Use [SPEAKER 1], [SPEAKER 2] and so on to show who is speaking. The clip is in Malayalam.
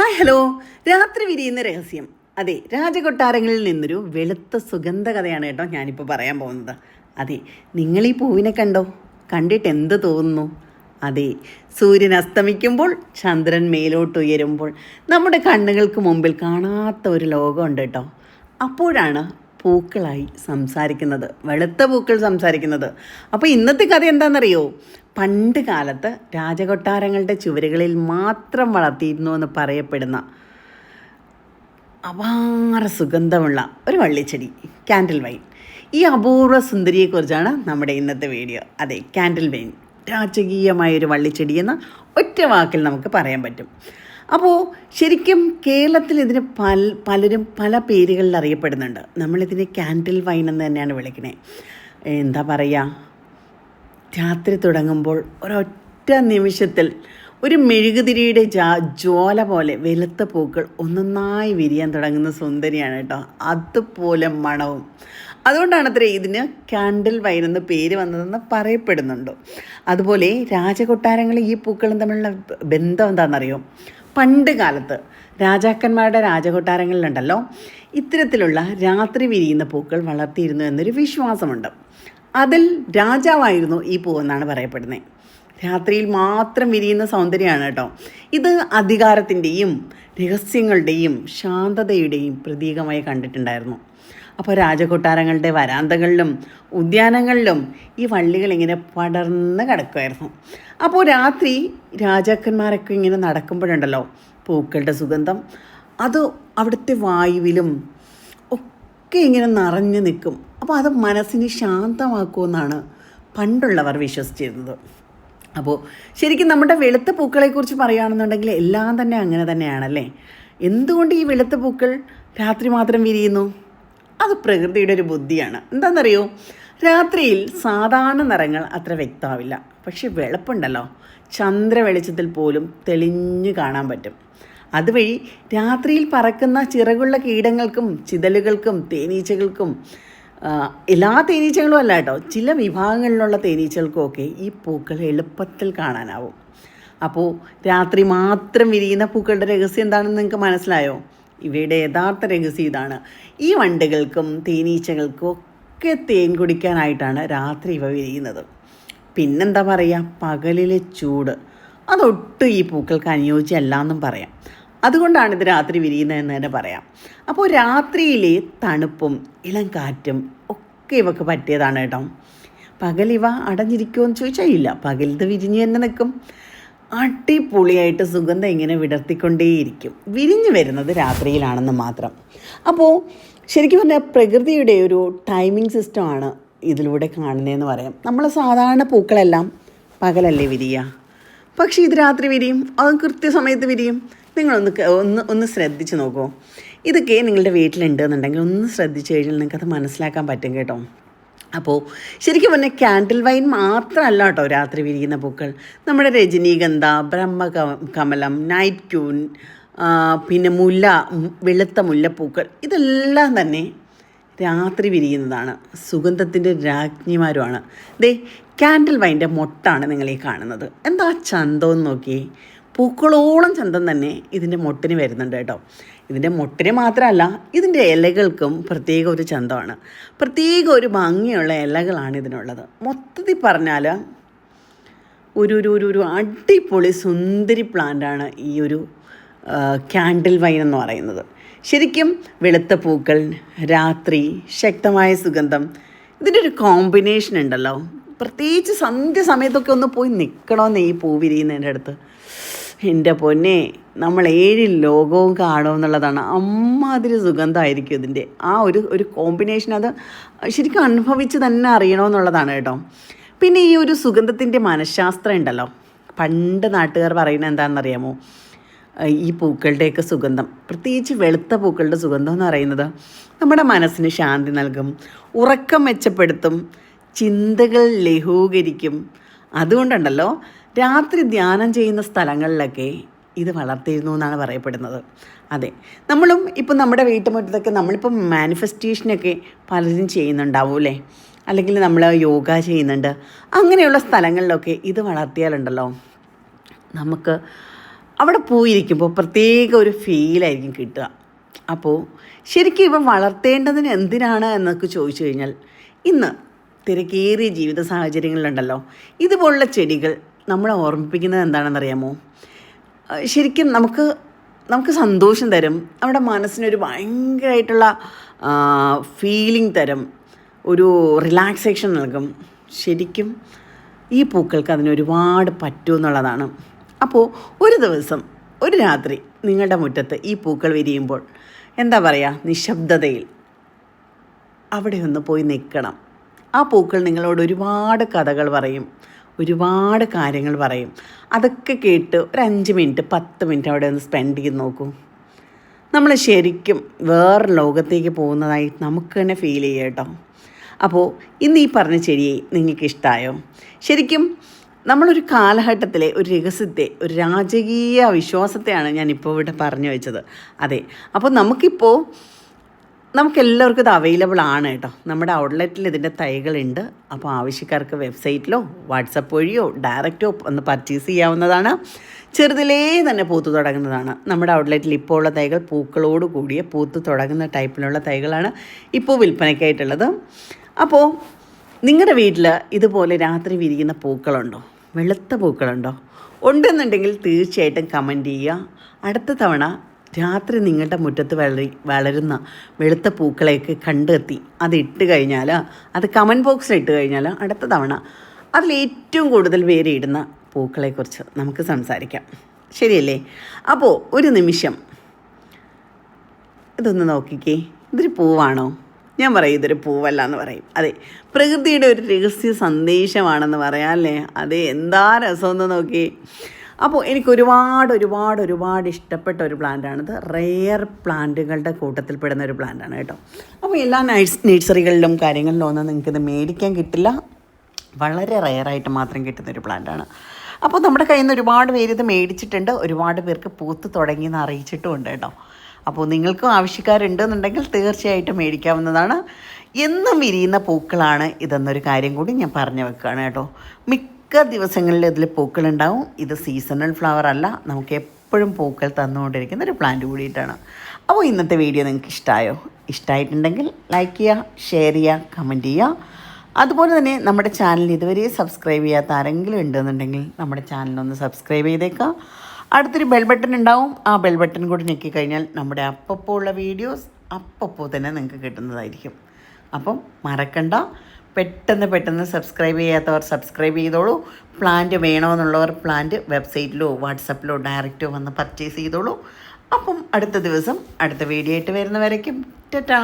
[SPEAKER 1] Hi hello. രാത്രി വിരിയുന്ന രഹസ്യം. അതെ രാജകൊട്ടാരങ്ങളിൽ നിന്നൊരു വെളുത്ത സുഗന്ധ കഥയാണ് കേട്ടോ ഞാനിപ്പോൾ പറയാൻ പോകുന്നത്. അതെ നിങ്ങൾ ഈ പൂവിനെ കണ്ടോ? കണ്ടിട്ട് എന്ത് തോന്നുന്നു? അതെ സൂര്യൻ അസ്തമിക്കുമ്പോൾ ചന്ദ്രൻ മേലോട്ട് ഉയരുമ്പോൾ നമ്മുടെ കണ്ണുകൾക്ക് മുമ്പിൽ കാണാത്ത ഒരു ലോകമുണ്ട് കേട്ടോ. അപ്പോഴാണ് പൂക്കളായി സംസാരിക്കുന്നത് വെളുത്ത പൂക്കൾ സംസാരിക്കുന്നത്. അപ്പോൾ ഇന്നത്തെ കഥ എന്താണെന്നറിയോ? പണ്ട് കാലത്ത് രാജകൊട്ടാരങ്ങളുടെ ചുവരുകളിൽ മാത്രം വളർത്തിയിരുന്നു എന്ന് പറയപ്പെടുന്ന അപാര സുഗന്ധമുള്ള ഒരു വള്ളിച്ചെടി കാൻഡിൽ വൈൻ. ഈ അപൂർവ സുന്ദരിയെക്കുറിച്ചാണ് നമ്മുടെ ഇന്നത്തെ വീഡിയോ. അതെ കാൻഡിൽ വൈൻ. രാജകീയമായൊരു വള്ളിച്ചെടി എന്ന് ഒറ്റ വാക്കിൽ നമുക്ക് പറയാൻ പറ്റും. അപ്പോൾ ശരിക്കും കേരളത്തിൽ ഇതിന് പല പലരും പല പേരുകളിൽ അറിയപ്പെടുന്നുണ്ട്. നമ്മളിതിനെ കാൻഡിൽ വൈൻ എന്ന് തന്നെയാണ് വിളിക്കുന്നത് എന്താ പറയുക രാത്രി തുടങ്ങുമ്പോൾ ഒരൊറ്റ നിമിഷത്തിൽ ഒരു മെഴുകുതിരിയുടെ ജാ ജ്വാല പോലെ വെളുത്ത പൂക്കൾ ഒന്നൊന്നായി വിരിയാൻ തുടങ്ങുന്ന സുന്ദരിയാണ് കേട്ടോ. അതുപോലെ മണവും. അതുകൊണ്ടാണ് അത്ര ഇതിന് കാൻഡിൽ വൈൻ എന്ന് പേര് വന്നതെന്ന് പറയപ്പെടുന്നുണ്ട്. അതുപോലെ രാജകൊട്ടാരങ്ങളിൽ ഈ പൂക്കളും തമ്മിലുള്ള ബന്ധം എന്താണെന്നറിയോ? പണ്ട് കാലത്ത് രാജാക്കന്മാരുടെ രാജകൊട്ടാരങ്ങളിലുണ്ടല്ലോ ഇത്തരത്തിലുള്ള രാത്രി വിരിയുന്ന പൂക്കൾ വളർത്തിയിരുന്നു എന്നൊരു വിശ്വാസമുണ്ട്. അതിൽ രാജാവായിരുന്നു ഈ പൂവെന്നാണ് പറയപ്പെടുന്നത്. രാത്രിയിൽ മാത്രം വിരിയുന്ന സൗന്ദര്യമാണ് കേട്ടോ. ഇത് അധികാരത്തിന്റെയും രഹസ്യങ്ങളുടെയും ശാന്തതയുടെയും പ്രതീകമായി കണ്ടിട്ടുണ്ടായിരുന്നു. അപ്പോൾ രാജകൊട്ടാരങ്ങളുടെ വരാന്തകളിലും ഉദ്യാനങ്ങളിലും ഈ വള്ളികൾ ഇങ്ങനെ പടർന്ന് കിടക്കുമായിരുന്നു അപ്പോൾ രാത്രി രാജാക്കന്മാരൊക്കെ ഇങ്ങനെ നടക്കുമ്പോഴുണ്ടല്ലോ പൂക്കളുടെ സുഗന്ധം അത് അവിടുത്തെ വായുവിലും ഒക്കെ ഇങ്ങനെ നിറഞ്ഞു നിൽക്കും. അപ്പോൾ അത് മനസ്സിനെ ശാന്തമാക്കുമെന്നാണ് പണ്ടുള്ളവർ വിശ്വസിച്ചിരുന്നത്. അപ്പോൾ ശരിക്കും നമ്മുടെ വെളുത്ത പൂക്കളെക്കുറിച്ച് പറയുകയാണെന്നുണ്ടെങ്കിൽ എല്ലാം തന്നെ അങ്ങനെ തന്നെയാണല്ലേ? എന്തുകൊണ്ട് ഈ വെളുത്ത പൂക്കൾ രാത്രി മാത്രം വിരിയുന്നു? അത് പ്രകൃതിയുടെ ഒരു ബുദ്ധിയാണ്. എന്താണെന്നറിയോ രാത്രിയിൽ സാധാരണ നിറങ്ങൾ അത്ര വ്യക്തമാവില്ല. പക്ഷെ വെളുപ്പുണ്ടല്ലോ. ചന്ദ്ര വെളിച്ചത്തിൽ പോലും തെളിഞ്ഞു കാണാൻ പറ്റും. അതുവഴി രാത്രിയിൽ പറക്കുന്ന ചിറകുള്ള കീടങ്ങൾക്കും ചിതലുകൾക്കും തേനീച്ചകൾക്കും എല്ലാ തേനീച്ചകളും അല്ല കേട്ടോ. ചില വിഭാഗങ്ങളിലുള്ള തേനീച്ചകൾക്കൊക്കെ ഈ പൂക്കൾ എളുപ്പത്തിൽ കാണാനാവും. അപ്പോൾ രാത്രി മാത്രം വിരിയുന്ന പൂക്കളുടെ രഹസ്യം എന്താണെന്ന് നിങ്ങൾക്ക് മനസ്സിലായോ? ഇവയുടെ യഥാർത്ഥ രഹസ്യം ഇതാണ്. ഈ വണ്ടുകൾക്കും തേനീച്ചകൾക്കും ഒക്കെ തേൻ കുടിക്കാനായിട്ടാണ് രാത്രി ഇവ വിരിയുന്നത്. പിന്നെന്താ പറയുക പകലിലെ ചൂട്. അതൊട്ടും ഈ പൂക്കൾക്ക് അനുയോജ്യമല്ല എന്നും പറയാം. അതുകൊണ്ടാണ് ഇത് രാത്രി വിരിയുന്നതെന്ന് തന്നെ പറയാം. അപ്പോൾ രാത്രിയിലെ തണുപ്പും ഇളം കാറ്റും ഒക്കെ ഇവക്ക് പറ്റിയതാണ് കേട്ടോ. പകൽ ഇവ അടഞ്ഞിരിക്കുമോ എന്ന് ചോദിച്ചാൽ ഇല്ല പകലിത് വിരിഞ്ഞ് തന്നെ നിൽക്കും. അടിപൊളിയായിട്ട് സുഗന്ധം ഇങ്ങനെ വിടർത്തിക്കൊണ്ടേയിരിക്കും. വിരിഞ്ഞു വരുന്നത് രാത്രിയിലാണെന്ന് മാത്രം. അപ്പോൾ ശരിക്കും പറഞ്ഞാൽ പ്രകൃതിയുടെ ഒരു ടൈമിംഗ് സിസ്റ്റമാണ് ഇതിലൂടെ കാണുന്നതെന്ന് പറയാം. നമ്മൾ സാധാരണ പൂക്കളെല്ലാം പകലല്ലേ വിരിയുക പക്ഷേ ഇത് രാത്രി വിരിയും അതും കൃത്യസമയത്ത് വിരിയും. നിങ്ങളൊന്ന് ഒന്ന് ഒന്ന് ശ്രദ്ധിച്ച് നോക്കൂ. ഇതൊക്കെ നിങ്ങളുടെ വീട്ടിലുണ്ടെന്നുണ്ടെങ്കിൽ ഒന്ന് ശ്രദ്ധിച്ച് കഴിഞ്ഞാൽ നിങ്ങൾക്കത് മനസ്സിലാക്കാൻ പറ്റും കേട്ടോ. അപ്പോൾ ശരിക്കും പറഞ്ഞാൽ ക്യാൻഡിൽ വൈൻ മാത്രമല്ല കേട്ടോ രാത്രി വിരിയുന്ന പൂക്കൾ. നമ്മുടെ രജനീഗന്ധ ബ്രഹ്മ കമലം നൈറ്റ് ക്യൂൻ പിന്നെ മുല്ല വെളുത്ത മുല്ലപ്പൂക്കൾ ഇതെല്ലാം തന്നെ രാത്രി വിരിയുന്നതാണ്. സുഗന്ധത്തിന്റെ രാജ്ഞിമാരുമാണ്. ദേ ക്യാൻഡിൽ വൈന്റെ മൊട്ടാണ് നിങ്ങളീ കാണുന്നത്. എന്താ ചന്തം നോക്കിയേ? പൂക്കളോളം ചന്തം തന്നെ ഇതിന്റെ മൊട്ടിന് വരുന്നുണ്ട് കേട്ടോ. ഇതിന്റെ മുട്ടിന് മാത്രമല്ല ഇതിന്റെ ഇലകൾക്കും പ്രത്യേക ഒരു ചന്തമാണ്. പ്രത്യേക ഒരു ഭംഗിയുള്ള ഇലകളാണ് ഇതിനുള്ളത്. മൊത്തത്തിൽ പറഞ്ഞാൽ ഒരു ഒരു ഒരു ഒരു അടിപൊളി സുന്ദരി പ്ലാന്റാണ് ഈ ഒരു ക്യാൻഡിൽ വൈൻ എന്ന് പറയുന്നത്. ശരിക്കും വെളുത്ത പൂക്കൾ രാത്രി ശക്തമായ സുഗന്ധം ഇതിന്റെ ഒരു കോമ്പിനേഷൻ ഉണ്ടല്ലോ. പ്രത്യേകിച്ച് സന്ധ്യ സമയത്തൊക്കെ ഒന്ന് പോയി നിൽക്കണമെന്ന് ഈ പൂ വിരിയുന്നതിന്റെ അടുത്ത്? എന്റെ പൊന്നെ നമ്മൾ ഏഴ് ലോകവും കാണുമെന്നുള്ളതാണ് അമ്മാതിരി സുഗന്ധമായിരിക്കും ഇതിന്റെ ആ ഒരു ഒരു കോമ്പിനേഷൻ അത് ശരിക്കും അനുഭവിച്ച് തന്നെ അറിയണമെന്നുള്ളതാണ് കേട്ടോ. പിന്നെ ഈ ഒരു സുഗന്ധത്തിന്റെ മനഃശാസ്ത്രം ഉണ്ടല്ലോ. പണ്ട് നാട്ടുകാർ പറയുന്നത് എന്താണെന്നറിയാമോ? ഈ പൂക്കളുടെയൊക്കെ സുഗന്ധം പ്രത്യേകിച്ച് വെളുത്ത പൂക്കളുടെ സുഗന്ധം എന്ന് പറയുന്നത് നമ്മുടെ മനസ്സിന് ശാന്തി നൽകും ഉറക്കം മെച്ചപ്പെടുത്തും ചിന്തകൾ ലഘൂകരിക്കും. അതുകൊണ്ടുണ്ടല്ലോ രാത്രി ധ്യാനം ചെയ്യുന്ന സ്ഥലങ്ങളിലൊക്കെ ഇത് വളർത്തിയിരുന്നു എന്നാണ് പറയപ്പെടുന്നത്. അതെ നമ്മളും ഇപ്പം നമ്മുടെ വീട്ടുമുറ്റത്തൊക്കെ നമ്മളിപ്പം മാനിഫെസ്റ്റേഷനൊക്കെ പലരും ചെയ്യുന്നുണ്ടാവും അല്ലേ? അല്ലെങ്കിൽ നമ്മൾ യോഗ ചെയ്യുന്നുണ്ട്. അങ്ങനെയുള്ള സ്ഥലങ്ങളിലൊക്കെ ഇത് വളർത്തിയാലുണ്ടല്ലോ. നമുക്ക് അവിടെ പോയിരിക്കുമ്പോൾ പ്രത്യേക ഒരു ഫീലായിരിക്കും കിട്ടുക. അപ്പോൾ ശരിക്കും ഇവ വളർത്തേണ്ടതിന് എന്തിനാണ് എന്നൊക്കെ ചോദിച്ചു കഴിഞ്ഞാൽ ഇന്ന് തിരക്കേറിയ ജീവിത സാഹചര്യങ്ങളിലുണ്ടല്ലോ. ഇതുപോലുള്ള ചെടികൾ നമ്മളെ ഓർമ്മിപ്പിക്കുന്നത് എന്താണെന്നറിയാമോ? ശരിക്കും നമുക്ക് നമുക്ക് സന്തോഷം തരും. നമ്മുടെ മനസ്സിനൊരു ഭയങ്കരമായിട്ടുള്ള ഫീലിംഗ് തരും. ഒരു റിലാക്സേഷൻ നൽകും. ശരിക്കും ഈ പൂക്കൾക്ക് അതിനൊരുപാട് പറ്റൂ പറ്റും എന്നുള്ളതാണ്. അപ്പോൾ ഒരു ദിവസം ഒരു രാത്രി നിങ്ങളുടെ മുറ്റത്ത് ഈ പൂക്കൾ വിരിയുമ്പോൾ എന്താ പറയുക നിശബ്ദതയിൽ അവിടെ ഒന്ന് പോയി നിൽക്കണം. ആ പൂക്കൾ നിങ്ങളോട് ഒരുപാട് കഥകൾ പറയും. ഒരുപാട് കാര്യങ്ങൾ പറയും. അതൊക്കെ കേട്ട് ഒരു അഞ്ച് മിനിറ്റ് പത്ത് മിനിറ്റ് അവിടെ ഒന്ന് സ്പെൻഡ് ചെയ്ത് നോക്കൂ. നമ്മൾ ശരിക്കും വേറെ ലോകത്തേക്ക് പോകുന്നതായി നമുക്ക് തന്നെ ഫീൽ ചെയ്യാം കേട്ടോ. അപ്പോൾ ഇന്ന് ഈ പറഞ്ഞ ചെടിയെ നിങ്ങൾക്ക് ഇഷ്ടമായോ ശരിക്കും നമ്മളൊരു കാലഘട്ടത്തിലെ ഒരു രഹസ്യത്തെ ഒരു രാജകീയ വിശ്വാസത്തെയാണ് ഞാനിപ്പോൾ ഇവിടെ പറഞ്ഞു വെച്ചത്. അതെ അപ്പോൾ നമുക്കിപ്പോൾ നമുക്കെല്ലാവർക്കും ഇത് അവൈലബിൾ ആണ് കേട്ടോ. നമ്മുടെ ഔട്ട്ലെറ്റിൽ ഇതിന്റെ തൈകളുണ്ട്. അപ്പോൾ ആവശ്യക്കാർക്ക് വെബ്സൈറ്റിലോ വാട്സപ്പ് വഴിയോ ഡയറക്റ്റോ ഒന്ന് പർച്ചേസ് ചെയ്യാവുന്നതാണ്. ചെറുതിലേ തന്നെ പൂത്ത് തുടങ്ങുന്നതാണ്. നമ്മുടെ ഔട്ട്ലെറ്റിൽ ഇപ്പോൾ ഉള്ള തൈകൾ പൂക്കളോട് കൂടിയ പൂത്ത് തുടങ്ങുന്ന ടൈപ്പിലുള്ള തൈകളാണ് ഇപ്പോൾ വിൽപ്പനയ്ക്കായിട്ടുള്ളത്. അപ്പോൾ നിങ്ങളുടെ വീട്ടിൽ ഇതുപോലെ രാത്രി വിരിയുന്ന പൂക്കളുണ്ടോ? വെളുത്ത പൂക്കളുണ്ടോ? ഉണ്ടെന്നുണ്ടെങ്കിൽ തീർച്ചയായിട്ടും കമന്റ് ചെയ്യുക. അടുത്ത തവണ രാത്രി നിങ്ങളുടെ മുറ്റത്ത് വളരി വളരുന്ന വെളുത്ത പൂക്കളെയൊക്കെ കണ്ടെത്തി. അത് ഇട്ട് കഴിഞ്ഞാൽ അത് കമന്റ് ബോക്സിൽ ഇട്ട് കഴിഞ്ഞാൽ അടുത്ത തവണ അതിൽ ഏറ്റവും കൂടുതൽ പേര് ഇടുന്ന പൂക്കളെക്കുറിച്ച് നമുക്ക് സംസാരിക്കാം. ശരിയല്ലേ? അപ്പോൾ ഒരു നിമിഷം. ഇതൊന്ന് നോക്കിക്കേ. ഇതൊരു പൂവാണോ? ഞാൻ പറയും ഇതൊരു പൂവല്ല എന്ന് പറയും. അതെ പ്രകൃതിയുടെ ഒരു രഹസ്യ സന്ദേശമാണെന്ന് പറയാം അല്ലേ? അതെ എന്താ രസമെന്ന് നോക്കി അപ്പോൾ എനിക്ക് ഒരുപാട് ഒരുപാട് ഒരുപാട് ഇഷ്ടപ്പെട്ട ഒരു പ്ലാന്റാണിത്. റെയർ പ്ലാന്റുകളുടെ കൂട്ടത്തിൽപ്പെടുന്ന ഒരു പ്ലാന്റാണ് കേട്ടോ. അപ്പോൾ എല്ലാ നഴ്സ് നഴ്സറികളിലും കാര്യങ്ങളിലും ഒന്നും നിങ്ങൾക്കിത് മേടിക്കാൻ കിട്ടില്ല. വളരെ റെയറായിട്ട് മാത്രം കിട്ടുന്ന ഒരു പ്ലാന്റാണ്. അപ്പോൾ നമ്മുടെ കയ്യിൽ നിന്ന് ഒരുപാട് പേര് ഇത് മേടിച്ചിട്ടുണ്ട്. ഒരുപാട് പേർക്ക് പൂത്ത് തുടങ്ങിയെന്ന് അറിയിച്ചിട്ടുമുണ്ട് കേട്ടോ. അപ്പോൾ നിങ്ങൾക്കും ആവശ്യക്കാരുണ്ടെന്നുണ്ടെങ്കിൽ തീർച്ചയായിട്ടും മേടിക്കാവുന്നതാണ്. എന്നും വിരിയുന്ന പൂക്കളാണ് ഇതെന്നൊരു കാര്യം കൂടി ഞാൻ പറഞ്ഞു വെക്കുകയാണ് കേട്ടോ. മിക്ക ദിവസങ്ങളിൽ ഇതിൽ പൂക്കളുണ്ടാവും. ഇത് സീസണൽ ഫ്ലവർ അല്ല. നമുക്ക് എപ്പോഴും പൂക്കൾ തന്നുകൊണ്ടിരിക്കുന്ന ഒരു പ്ലാന്റ് കൂടിയിട്ടാണ്. അപ്പോൾ ഇന്നത്തെ വീഡിയോ നിങ്ങൾക്ക് ഇഷ്ടമായോ ഇഷ്ടമായിട്ടുണ്ടെങ്കിൽ ലൈക്ക് ചെയ്യുക ഷെയർ ചെയ്യുക കമന്റ് ചെയ്യുക. അതുപോലെ തന്നെ നമ്മുടെ ചാനൽ ഇതുവരെ സബ്സ്ക്രൈബ് ചെയ്യാത്ത ആരെങ്കിലും ഉണ്ടെന്നുണ്ടെങ്കിൽ നമ്മുടെ ചാനലൊന്ന് സബ്സ്ക്രൈബ് ചെയ്തേക്കുക. അടുത്തൊരു ബെൽ ബട്ടൺ ഉണ്ടാവും. ആ ബെൽ ബട്ടൺ കൂടി ഞെക്കി കഴിഞ്ഞാൽ നമ്മുടെ അപ്പപ്പോൾ ഉള്ള വീഡിയോസ് അപ്പപ്പോൾ തന്നെ നിങ്ങൾക്ക് കിട്ടുന്നതായിരിക്കും. അപ്പം മറക്കണ്ട. പെട്ടെന്ന് പെട്ടെന്ന് സബ്സ്ക്രൈബ് ചെയ്യാത്തവർ സബ്സ്ക്രൈബ് ചെയ്തോളൂ. പ്ലാന്റ് വേണമെന്നുള്ളവർ പ്ലാന്റ് വെബ്സൈറ്റിലോ വാട്സപ്പിലോ ഡയറക്റ്റോ വന്ന് പർച്ചേസ് ചെയ്തോളൂ. അപ്പം അടുത്ത ദിവസം അടുത്ത വീഡിയോ ആയിട്ട് വരുന്നവരേക്കും. ടാ